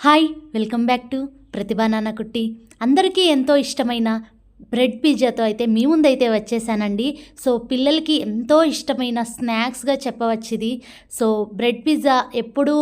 Hi welcome back to Pratibha Nannakutti అందరికీ ఎంతో ఇష్టమైన బ్రెడ్ పిజ్జాతో అయితే మీ ముందైతే వచ్చేసానండి. సో పిల్లలకి ఎంతో ఇష్టమైన స్నాక్స్గా చెప్పవచ్చు ఇది సో బ్రెడ్ పిజ్జా ఎప్పుడూ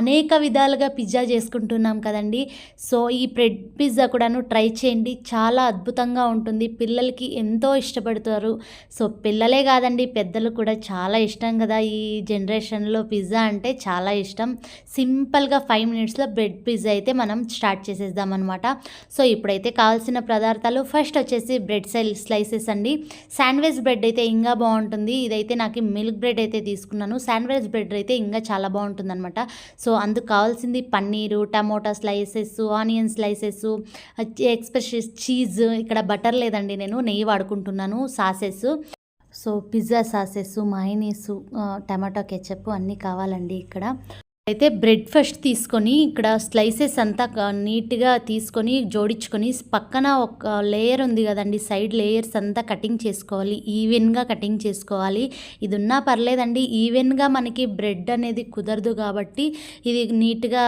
అనేక విధాలుగా పిజ్జా చేసుకుంటున్నాం కదండి. సో ఈ బ్రెడ్ పిజ్జా కూడాను ట్రై చేయండి. చాలా అద్భుతంగా ఉంటుంది. పిల్లలకి ఎంతో ఇష్టపడతారు. సో పిల్లలే కాదండి పెద్దలు కూడా చాలా ఇష్టం కదా. ఈ జనరేషన్లో పిజ్జా అంటే చాలా ఇష్టం. సింపుల్గా ఫైవ్ మినిట్స్లో బ్రెడ్ పిజ్జా అయితే మనం స్టార్ట్ చేసేద్దాం అనమాట సో ఇప్పుడైతే కావాల్సిన పదార్థాలు ఫస్ట్ వచ్చేసి బ్రెడ్ సెల్ స్లైసెస్ అండి. శాండ్విచ్ బ్రెడ్ అయితే ఇంకా బాగుంటుంది. ఇదైతే నాకు మిల్క్ బ్రెడ్ అయితే తీసుకున్నాను. శాండ్విచ్ బ్రెడ్ అయితే ఇంకా చాలా బాగుంటుంది అనమాట సో అందుకు కావాల్సింది paneer tomato slices onion slices express cheese. ఇక్కడ బటర్ లేదండి నేను నెయ్యి వాడుకుంటున్నాను sauces so pizza sauces mayonnaise tomato ketchup అన్నీ కావాలండి ఇక్కడ. అయితే బ్రెడ్ ఫస్ట్ తీసుకొని ఇక్కడ స్లైసెస్ అంతా నీట్గా తీసుకొని జోడించుకొని పక్కన ఒక లేయర్ ఉంది కదండి సైడ్ లేయర్స్ అంతా కటింగ్ చేసుకోవాలి ఈవెన్గా కటింగ్ చేసుకోవాలి. ఇది ఉన్నా పర్లేదండి ఈవెన్గా మనకి బ్రెడ్ అనేది కుదరదు కాబట్టి ఇది నీట్గా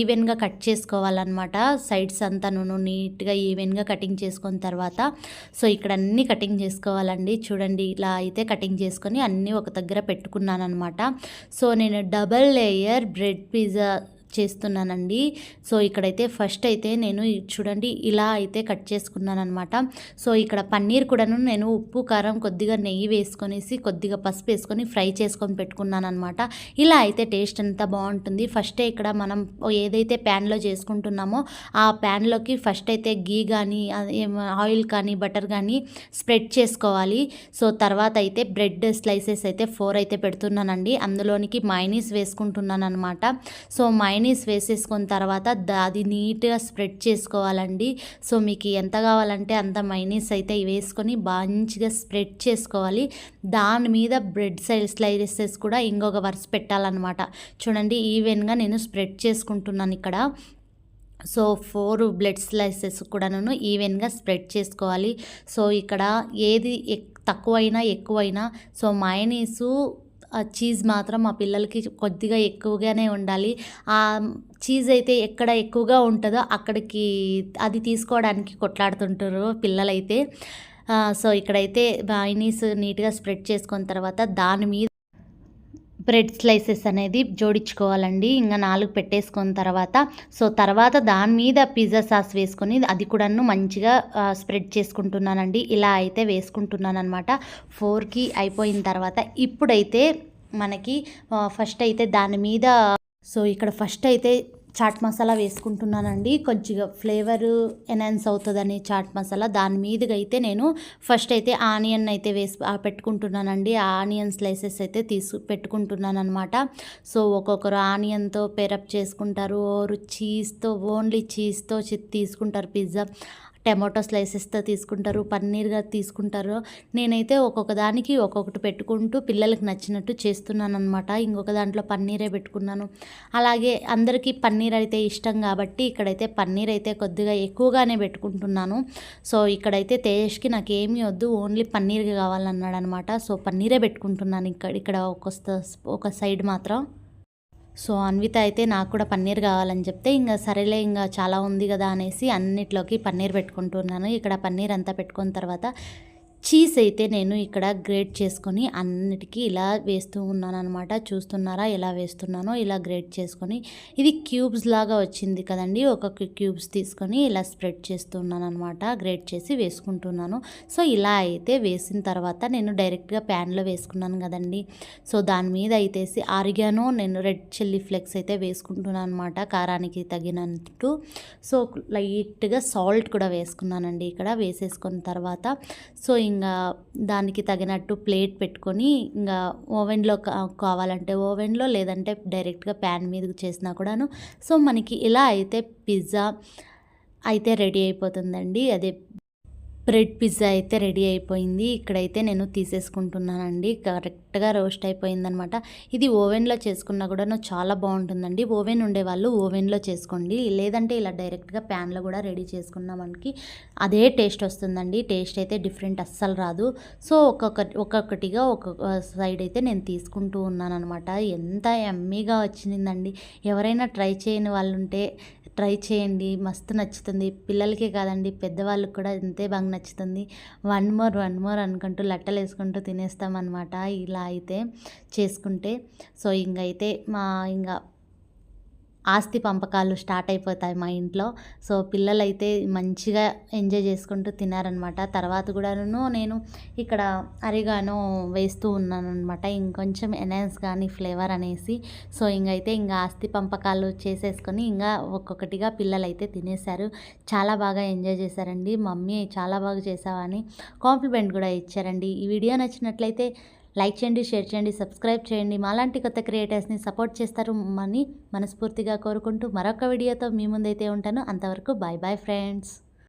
ఈవెన్గా కట్ చేసుకోవాలన్నమాట. సైడ్స్ అంతా నూనె నీట్గా ఈవెన్గా కటింగ్ చేసుకున్న తర్వాత సో ఇక్కడ అన్ని కటింగ్ చేసుకోవాలండి. చూడండి ఇలా అయితే కటింగ్ చేసుకొని అన్నీ ఒక దగ్గర పెట్టుకున్నాను అనమాట సో నేను డబల్ లేయర్ బ్రెడ్ పిజ్జా చేస్తున్నానండి. సో ఇక్కడైతే ఫస్ట్ అయితే నేను చూడండి ఇలా అయితే కట్ చేసుకున్నాను అనమాట సో ఇక్కడ పన్నీర్ కూడాను నేను ఉప్పు కారం కొద్దిగా నెయ్యి వేసుకొనేసి కొద్దిగా పసుపు వేసుకొని ఫ్రై చేసుకొని పెట్టుకున్నాను అనమాట ఇలా అయితే టేస్ట్ అంతా బాగుంటుంది. ఫస్టే ఇక్కడ మనం ఏదైతే ప్యాన్లో చేసుకుంటున్నామో ఆ ప్యాన్లోకి ఫస్ట్ అయితే గీ కానీ ఆయిల్ కానీ బటర్ కానీ స్ప్రెడ్ చేసుకోవాలి. సో తర్వాత అయితే బ్రెడ్ స్లైసెస్ అయితే ఫోర్ అయితే పెడుతున్నానండి. అందులోనికి మైనీస్ వేసుకుంటున్నాను అనమాట సో మై మైనీస్ వేసేసుకున్న తర్వాత అది నీట్గా స్ప్రెడ్ చేసుకోవాలండి. సో మీకు ఎంత కావాలంటే అంత మైనీస్ అయితే వేసుకొని మంచిగా స్ప్రెడ్ చేసుకోవాలి. దాని మీద బ్రెడ్ సైడ్ స్లైసెస్ కూడా ఇంకొక వరుస పెట్టాలన్నమాట. చూడండి ఈవెన్గా నేను స్ప్రెడ్ చేసుకుంటున్నాను ఇక్కడ. సో ఫోర్ బ్లడ్ స్లైసెస్ కూడాను ఈవెన్గా స్ప్రెడ్ చేసుకోవాలి. సో ఇక్కడ ఏది ఎక్ తక్కువైనా ఎక్కువైనా సో మైనీసు చీజ్ మాత్రం మా పిల్లలకి కొద్దిగా ఎక్కువగానే ఉండాలి. ఆ చీజ్ అయితే ఎక్కడ ఎక్కువగా ఉంటుందో అక్కడికి అది తీసుకోవడానికి కొట్లాడుతుంటారు పిల్లలైతే. సో ఇక్కడైతే బాయినీస్ నీట్గా స్ప్రెడ్ చేసుకున్న తర్వాత దాని మీద బ్రెడ్ స్లైసెస్ అనేది జోడించుకోవాలండి. ఇంకా నాలుగు పెట్టేసుకున్న తర్వాత సో తర్వాత దాని మీద పిజ్జా సాస్ వేసుకొని అది కూడాను మంచిగా స్ప్రెడ్ చేసుకుంటున్నానండి. ఇలా అయితే వేసుకుంటున్నాను అనమాట ఫోర్కి అయిపోయిన తర్వాత ఇప్పుడైతే మనకి ఫస్ట్ అయితే దాని మీద సో ఇక్కడ ఫస్ట్ అయితే చాట్ మసాలా వేసుకుంటున్నానండి. కొద్దిగా ఫ్లేవర్ ఎన్హాన్స్ అవుతుందని చాట్ మసాలా. దాని మీదుగా అయితే నేను ఫస్ట్ అయితే ఆనియన్ అయితే వేసి పెట్టుకుంటున్నానండి. ఆ ఆనియన్ స్లైసెస్ అయితే తీసు పెట్టుకుంటున్నాను అనమాట సో ఒక్కొక్కరు ఆనియన్తో పెరప్ చేసుకుంటారు. ఓరు చీజ్తో ఓన్లీ చీజ్తో తీసుకుంటారు పిజ్జా. టమాటో స్లైసెస్తో తీసుకుంటారు పన్నీర్గా తీసుకుంటారు. నేనైతే ఒక్కొక్క దానికి ఒక్కొక్కటి పెట్టుకుంటూ పిల్లలకు నచ్చినట్టు చేస్తున్నాను అనమాట ఇంకొక దాంట్లో పన్నీరే పెట్టుకున్నాను. అలాగే అందరికీ పన్నీర్ అయితే ఇష్టం కాబట్టి ఇక్కడైతే పన్నీర్ అయితే కొద్దిగా ఎక్కువగానే పెట్టుకుంటున్నాను. సో ఇక్కడైతే తేజ్కి నాకు ఏమీ వద్దు ఓన్లీ పన్నీర్ కావాలన్నాడు అనమాట సో పన్నీరే పెట్టుకుంటున్నాను ఇక్కడ ఇక్కడ ఒక ఒక సైడ్ మాత్రం. సో అన్విత అయితే నాకు కూడా పన్నీర్ కావాలని చెప్తే ఇంకా సరేలే ఇంకా చాలా ఉంది కదా అనేసి అన్నిట్లోకి పన్నీర్ పెట్టుకుంటున్నాను. ఇక్కడ పన్నీర్ అంతా పెట్టుకున్న తర్వాత చీజ్ అయితే నేను ఇక్కడ గ్రేట్ చేసుకొని అన్నిటికీ ఇలా వేస్తూ ఉన్నాను అనమాట చూస్తున్నారా? ఎలా వేస్తున్నానో ఇలా గ్రేట్ చేసుకొని. ఇది క్యూబ్స్ లాగా వచ్చింది కదండి. ఒక క్యూబ్స్ తీసుకొని ఇలా స్ప్రెడ్ చేస్తున్నాను అనమాట గ్రేట్ చేసి వేసుకుంటున్నాను. సో ఇలా అయితే వేసిన తర్వాత నేను డైరెక్ట్గా ప్యాన్లో వేసుకున్నాను కదండి. సో దాని మీద అయితే ఆరిగానో నేను రెడ్ చిల్లీ ఫ్లెక్స్ అయితే వేసుకుంటున్నాను అనమాట కారానికి తగినట్టు. సో లైట్గా సాల్ట్ కూడా వేసుకున్నానండి ఇక్కడ వేసేసుకున్న తర్వాత. సో ఇంకా దానికి తగినట్టు ప్లేట్ పెట్టుకొని ఇంకా ఓవెన్లో కావాలంటే ఓవెన్లో లేదంటే డైరెక్ట్గా ప్యాన్ మీద చేసినా కూడాను. సో మనకి ఇలా అయితే పిజ్జా అయితే రెడీ అయిపోతుందండి. అదే బ్రెడ్ పిజ్జా అయితే రెడీ అయిపోయింది. ఇక్కడైతే నేను తీసేసుకుంటున్నానండి. కరెక్ట్గా రోస్ట్ అయిపోయిందనమాట. ఇది ఓవెన్లో చేసుకున్నా కూడా చాలా బాగుంటుందండి. ఓవెన్ ఉండేవాళ్ళు ఓవెన్లో చేసుకోండి. లేదంటే ఇలా డైరెక్ట్గా ప్యాన్లో కూడా రెడీ చేసుకున్న మనకి అదే టేస్ట్ వస్తుందండి. టేస్ట్ అయితే డిఫరెంట్ అస్సలు రాదు. సో ఒక్కొక్క ఒక్కొక్కటిగా ఒక్కొక్క సైడ్ అయితే నేను తీసుకుంటూ ఉన్నాను ఎంత ఎమ్మీగా వచ్చిందండి. ఎవరైనా ట్రై చేయని వాళ్ళు ఉంటే ట్రై చేయండి. మస్తు నచ్చుతుంది. పిల్లలకే కాదండి పెద్దవాళ్ళకి కూడా అంతే బాగా నచ్చుతుంది. వన్ మోర్ వన్ మోర్ అనుకుంటూ లట్టలు వేసుకుంటూ తినేస్తామన్నమాట. ఇలా అయితే చేసుకుంటే. సో ఇంకైతే మా ఇంకా ఆస్తి పంపకాలు స్టార్ట్ అయిపోతాయి మా ఇంట్లో. సో పిల్లలైతే మంచిగా ఎంజాయ్ చేసుకుంటూ తినారనమాట తర్వాత కూడాను నేను ఇక్కడ అరిగాను వేస్తూ ఉన్నాను అనమాట ఇంకొంచెం ఎనెన్స్ కానీ ఫ్లేవర్ అనేసి. సో ఇంకైతే ఇంకా ఆస్తి పంపకాలు చేసేసుకొని ఇంకా ఒక్కొక్కటిగా పిల్లలైతే తినేశారు. చాలా బాగా ఎంజాయ్ చేశారండి. మమ్మీ చాలా బాగా చేసావని కాంప్లిమెంట్ కూడా ఇచ్చారండి. ఈ వీడియో నచ్చినట్లయితే లైక్ చేయండి షేర్ చేయండి సబ్స్క్రైబ్ చేయండి. మాలాంటి కొత్త క్రియేటర్స్ని సపోర్ట్ చేస్తారు అని మనస్ఫూర్తిగా కోరుకుంటూ మరొక వీడియోతో మీ ముందైతే ఉంటాను. అంతవరకు బాయ్ బాయ్ ఫ్రెండ్స్.